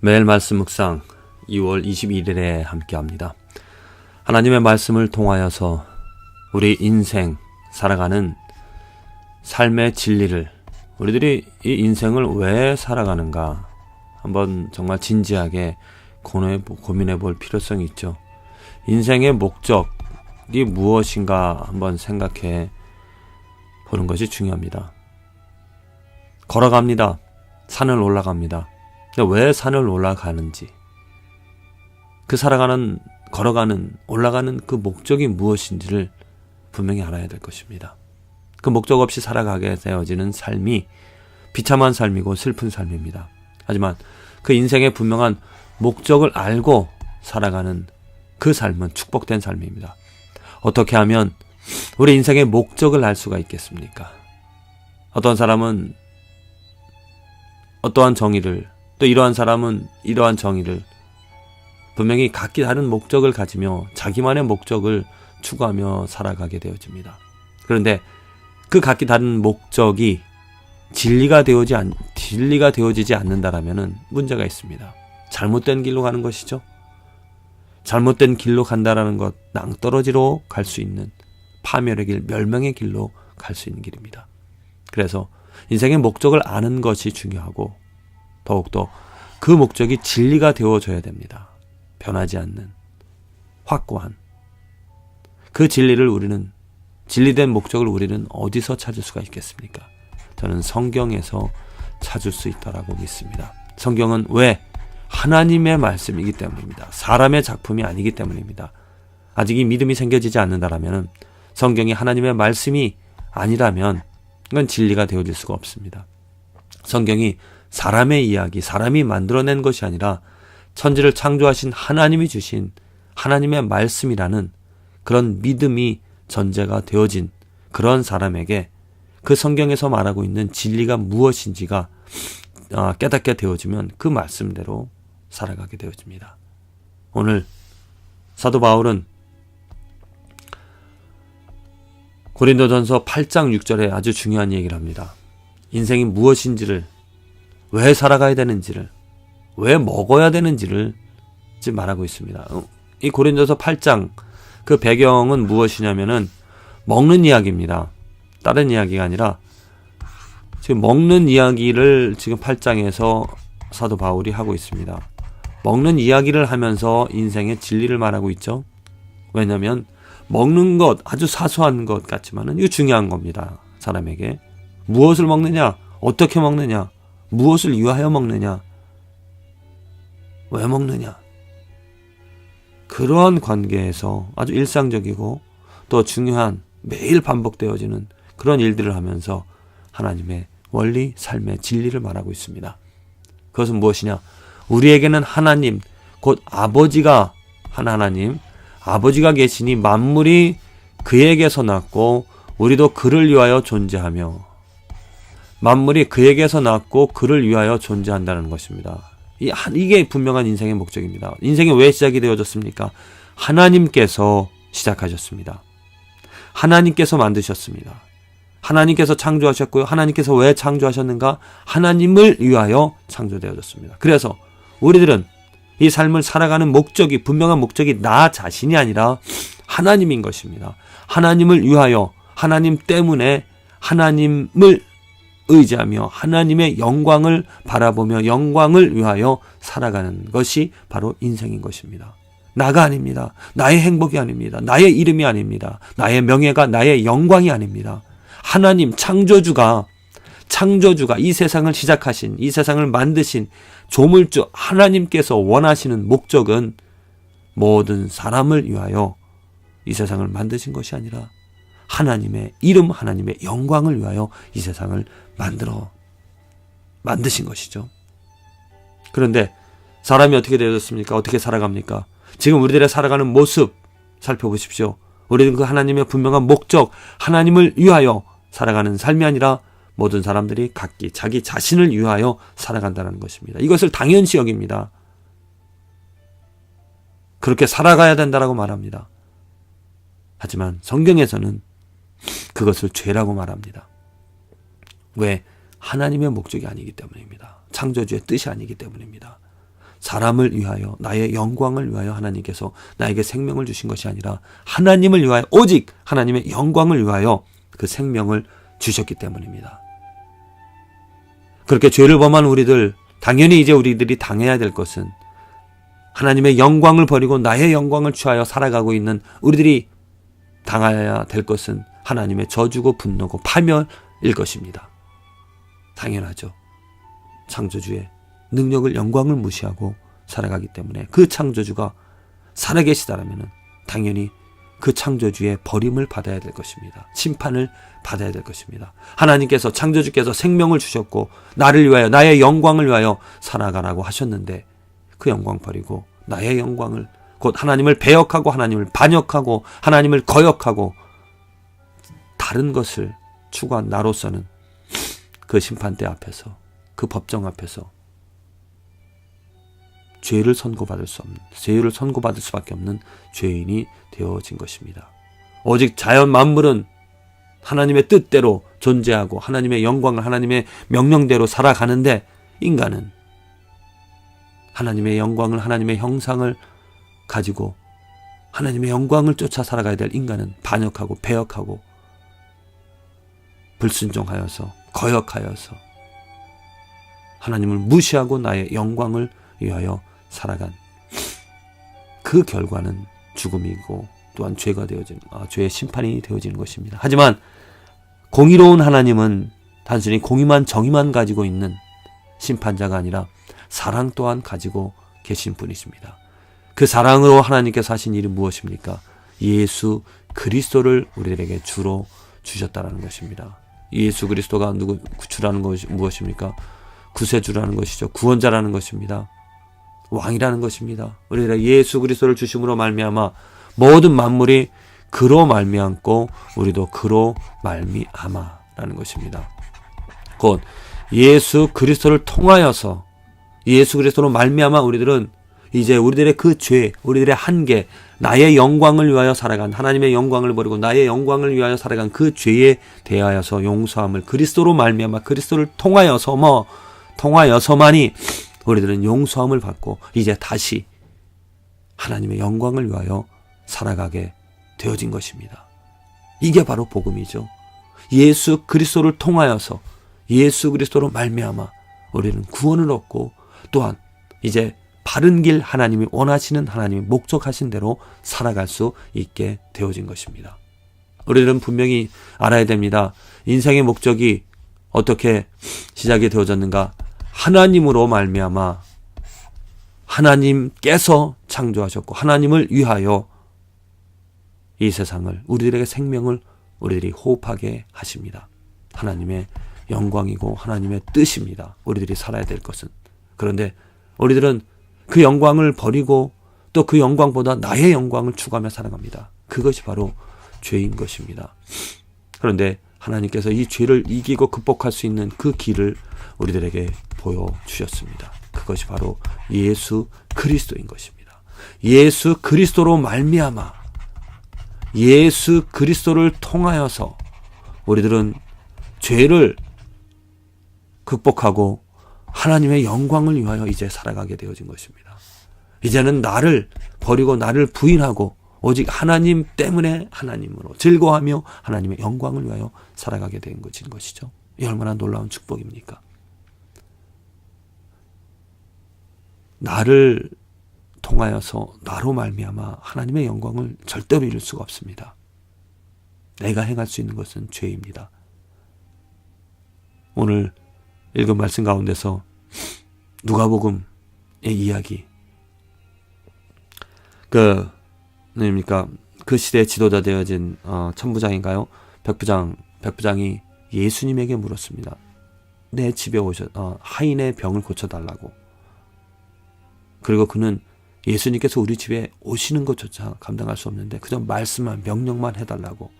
매일 말씀 묵상 2월 21일에 함께 합니다. 하나님의 말씀을 통하여서 우리 인생 살아가는 삶의 진리를 우리들이 이 인생을 왜 살아가는가 한번 정말 진지하게 고민해 볼 필요성이 있죠. 인생의 목적이 무엇인가 한번 생각해 보는 것이 중요합니다. 걸어갑니다. 산을 올라갑니다. 왜 산을 올라가는지, 그 살아가는, 걸어가는, 올라가는 그 목적이 무엇인지를 분명히 알아야 될 것입니다. 그 목적 없이 살아가게 되어지는 삶이 비참한 삶이고 슬픈 삶입니다. 하지만 그 인생의 분명한 목적을 알고 살아가는 그 삶은 축복된 삶입니다. 어떻게 하면 우리 인생의 목적을 알 수가 있겠습니까? 어떤 사람은 어떠한 정의를 또 이러한 사람은 이러한 정의를 분명히 각기 다른 목적을 가지며 자기만의 목적을 추구하며 살아가게 되어집니다. 그런데 그 각기 다른 목적이 진리가 되어지 않, 진리가 되어지지 않는다라면은 문제가 있습니다. 잘못된 길로 가는 것이죠. 잘못된 길로 간다라는 것, 낭떠러지로 갈 수 있는 파멸의 길, 멸망의 길로 갈 수 있는 길입니다. 그래서 인생의 목적을 아는 것이 중요하고 더욱더 그 목적이 진리가 되어져야 됩니다. 변하지 않는 확고한 그 진리를 우리는 진리된 목적을 우리는 어디서 찾을 수가 있겠습니까? 저는 성경에서 찾을 수 있다라고 믿습니다. 성경은 왜 하나님의 말씀이기 때문입니다. 사람의 작품이 아니기 때문입니다. 아직 이 믿음이 생겨지지 않는다라면 성경이 하나님의 말씀이 아니라면 그건 진리가 되어질 수가 없습니다. 성경이 사람의 이야기, 사람이 만들어낸 것이 아니라 천지를 창조하신 하나님이 주신 하나님의 말씀이라는 그런 믿음이 전제가 되어진 그런 사람에게 그 성경에서 말하고 있는 진리가 무엇인지가 아, 깨닫게 되어지면 그 말씀대로 살아가게 되어집니다. 오늘 사도 바울은 고린도전서 8장 6절에 아주 중요한 얘기를 합니다. 인생이 무엇인지를 왜 살아가야 되는지를 왜 먹어야 되는지를 지금 말하고 있습니다. 어, 이 고린도서 8장 그 배경은 무엇이냐면은 먹는 이야기입니다. 다른 이야기가 아니라 지금 먹는 이야기를 지금 8장에서 사도 바울이 하고 있습니다. 먹는 이야기를 하면서 인생의 진리를 말하고 있죠. 왜냐하면 먹는 것 아주 사소한 것 같지만은 이거 중요한 겁니다. 사람에게 무엇을 먹느냐, 어떻게 먹느냐, 무엇을 위하여 먹느냐, 왜 먹느냐. 그러한 관계에서 아주 일상적이고 또 중요한 매일 반복되어지는 그런 일들을 하면서 하나님의 원리, 삶의 진리를 말하고 있습니다. 그것은 무엇이냐? 우리에게는 하나님, 곧 아버지가 한 하나님, 아버지가 계시니 만물이 그에게서 났고 우리도 그를 위하여 존재하며 만물이 그에게서 났고 그를 위하여 존재한다는 것입니다. 이, 이게 분명한 인생의 목적입니다. 인생이 왜 시작이 되어졌습니까? 하나님께서 시작하셨습니다. 하나님께서 만드셨습니다. 하나님께서 창조하셨고요. 하나님께서 왜 창조하셨는가? 하나님을 위하여 창조되어졌습니다. 그래서 우리들은 이 삶을 살아가는 목적이 분명한 목적이 나 자신이 아니라 하나님인 것입니다. 하나님을 위하여 하나님 때문에 하나님을 의지하며 하나님의 영광을 바라보며 영광을 위하여 살아가는 것이 바로 인생인 것입니다. 나가 아닙니다. 나의 행복이 아닙니다. 나의 이름이 아닙니다. 나의 명예가 나의 영광이 아닙니다. 하나님 창조주가 창조주가 이 세상을 시작하신 이 세상을 만드신 조물주 하나님께서 원하시는 목적은 모든 사람을 위하여 이 세상을 만드신 것이 아니라 하나님의 이름 하나님의 영광을 위하여 이 세상을 만들어 만드신 것이죠. 그런데 사람이 어떻게 되어졌습니까? 어떻게 살아갑니까? 지금 우리들의 살아가는 모습 살펴보십시오. 우리는 그 하나님의 분명한 목적, 하나님을 위하여 살아가는 삶이 아니라 모든 사람들이 각기 자기 자신을 위하여 살아간다는 것입니다. 이것을 당연시 여깁니다. 그렇게 살아가야 된다라고 말합니다. 하지만 성경에서는 그것을 죄라고 말합니다. 왜? 하나님의 목적이 아니기 때문입니다. 창조주의 뜻이 아니기 때문입니다. 사람을 위하여 나의 영광을 위하여 하나님께서 나에게 생명을 주신 것이 아니라 하나님을 위하여 오직 하나님의 영광을 위하여 그 생명을 주셨기 때문입니다. 그렇게 죄를 범한 우리들 당연히 이제 우리들이 당해야 될 것은 하나님의 영광을 버리고 나의 영광을 취하여 살아가고 있는 우리들이 당해야 될 것은 하나님의 저주고 분노고 파멸일 것입니다. 당연하죠. 창조주의 능력을 영광을 무시하고 살아가기 때문에 그 창조주가 살아계시다라면 당연히 그 창조주의 버림을 받아야 될 것입니다. 심판을 받아야 될 것입니다. 하나님께서 창조주께서 생명을 주셨고 나를 위하여 나의 영광을 위하여 살아가라고 하셨는데 그 영광 버리고 나의 영광을 곧 하나님을 배역하고 하나님을 반역하고 하나님을 거역하고 다른 것을 추구한 나로서는 그 심판대 앞에서 그 법정 앞에서 죄를 선고받을 수 없는 죄를 선고받을 수밖에 없는 죄인이 되어진 것입니다. 오직 자연 만물은 하나님의 뜻대로 존재하고 하나님의 영광을 하나님의 명령대로 살아가는데 인간은 하나님의 영광을 하나님의 형상을 가지고 하나님의 영광을 쫓아 살아가야 될 인간은 반역하고 배역하고 불순종하여서 거역하여서 하나님을 무시하고 나의 영광을 위하여 살아간 그 결과는 죽음이고 또한 죄가 되어지는 아, 죄의 심판이 되어지는 것입니다. 하지만 공의로운 하나님은 단순히 공의만 정의만 가지고 있는 심판자가 아니라 사랑 또한 가지고 계신 분이십니다. 그 사랑으로 하나님께서 하신 일이 무엇입니까? 예수 그리스도를 우리들에게 주로 주셨다라는 것입니다. 예수 그리스도가 누구 주라는 것이 무엇입니까? 구세주라는 것이죠. 구원자라는 것입니다. 왕이라는 것입니다. 우리가 예수 그리스도를 주심으로 말미암아 모든 만물이 그로 말미암고 우리도 그로 말미암아라는 것입니다. 곧 예수 그리스도를 통하여서 예수 그리스도로 말미암아 우리들은 이제 우리들의 그 죄, 우리들의 한계, 나의 영광을 위하여 살아간 하나님의 영광을 버리고 나의 영광을 위하여 살아간 그 죄에 대하여서 용서함을 그리스도로 말미암아 그리스도를 통하여서 뭐 통하여서만이 우리들은 용서함을 받고 이제 다시 하나님의 영광을 위하여 살아가게 되어진 것입니다. 이게 바로 복음이죠. 예수 그리스도를 통하여서 예수 그리스도로 말미암아 우리는 구원을 얻고 또한 이제 바른 길 하나님이 원하시는 하나님이 목적하신 대로 살아갈 수 있게 되어진 것입니다. 우리들은 분명히 알아야 됩니다. 인생의 목적이 어떻게 시작이 되어졌는가? 하나님으로 말미암아 하나님께서 창조하셨고 하나님을 위하여 이 세상을 우리들에게 생명을 우리들이 호흡하게 하십니다. 하나님의 영광이고 하나님의 뜻입니다. 우리들이 살아야 될 것은. 그런데 우리들은 그 영광을 버리고 또 그 영광보다 나의 영광을 추구하며 살아갑니다. 그것이 바로 죄인 것입니다. 그런데 하나님께서 이 죄를 이기고 극복할 수 있는 그 길을 우리들에게 보여주셨습니다. 그것이 바로 예수 그리스도인 것입니다. 예수 그리스도로 말미암아 예수 그리스도를 통하여서 우리들은 죄를 극복하고 하나님의 영광을 위하여 이제 살아가게 되어진 것입니다. 이제는 나를 버리고 나를 부인하고 오직 하나님 때문에 하나님으로 즐거워하며 하나님의 영광을 위하여 살아가게 된 것이죠. 이 얼마나 놀라운 축복입니까? 나를 통하여서 나로 말미암아 하나님의 영광을 절대로 이룰 수가 없습니다. 내가 행할 수 있는 것은 죄입니다. 오늘 읽은 말씀 가운데서 누가복음의 이야기 그 뭡니까 그 시대 지도자 되어진 어, 천부장인가요? 백부장 백부장이 예수님에게 물었습니다. 내 집에 오셔 어, 하인의 병을 고쳐달라고. 그리고 그는 예수님께서 우리 집에 오시는 것조차 감당할 수 없는데 그저 말씀만 명령만 해달라고.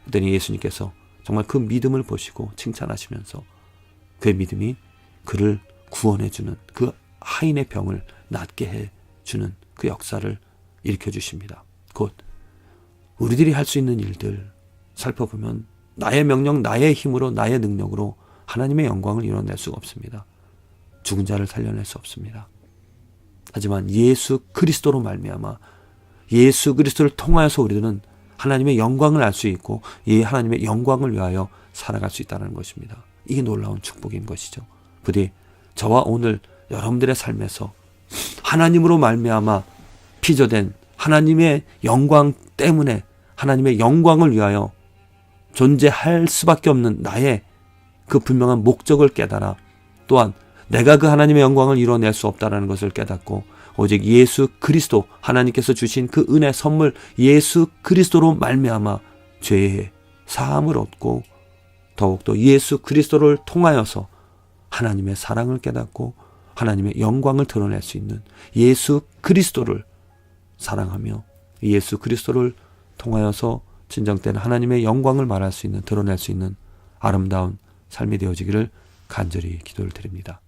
그랬더니 예수님께서 정말 그 믿음을 보시고 칭찬하시면서 그의 믿음이 그를 구원해주는 그 하인의 병을 낫게 해주는 그 역사를 일으켜 주십니다. 곧 우리들이 할 수 있는 일들 살펴보면 나의 명령, 나의 힘으로, 나의 능력으로 하나님의 영광을 이뤄낼 수가 없습니다. 죽은 자를 살려낼 수 없습니다. 하지만 예수 그리스도로 말미암아 예수 그리스도를 통하여서 우리들은 하나님의 영광을 알 수 있고 이 하나님의 영광을 위하여 살아갈 수 있다는 것입니다. 이게 놀라운 축복인 것이죠. 부디 저와 오늘 여러분들의 삶에서 하나님으로 말미암아 피조된 하나님의 영광 때문에 하나님의 영광을 위하여 존재할 수밖에 없는 나의 그 분명한 목적을 깨달아 또한 내가 그 하나님의 영광을 이뤄낼 수 없다라는 것을 깨닫고 오직 예수 그리스도 하나님께서 주신 그 은혜 선물 예수 그리스도로 말미암아 죄의 사함을 얻고 더욱더 예수 그리스도를 통하여서 하나님의 사랑을 깨닫고 하나님의 영광을 드러낼 수 있는 예수 그리스도를 사랑하며 예수 그리스도를 통하여서 진정된 하나님의 영광을 말할 수 있는 드러낼 수 있는 아름다운 삶이 되어지기를 간절히 기도를 드립니다.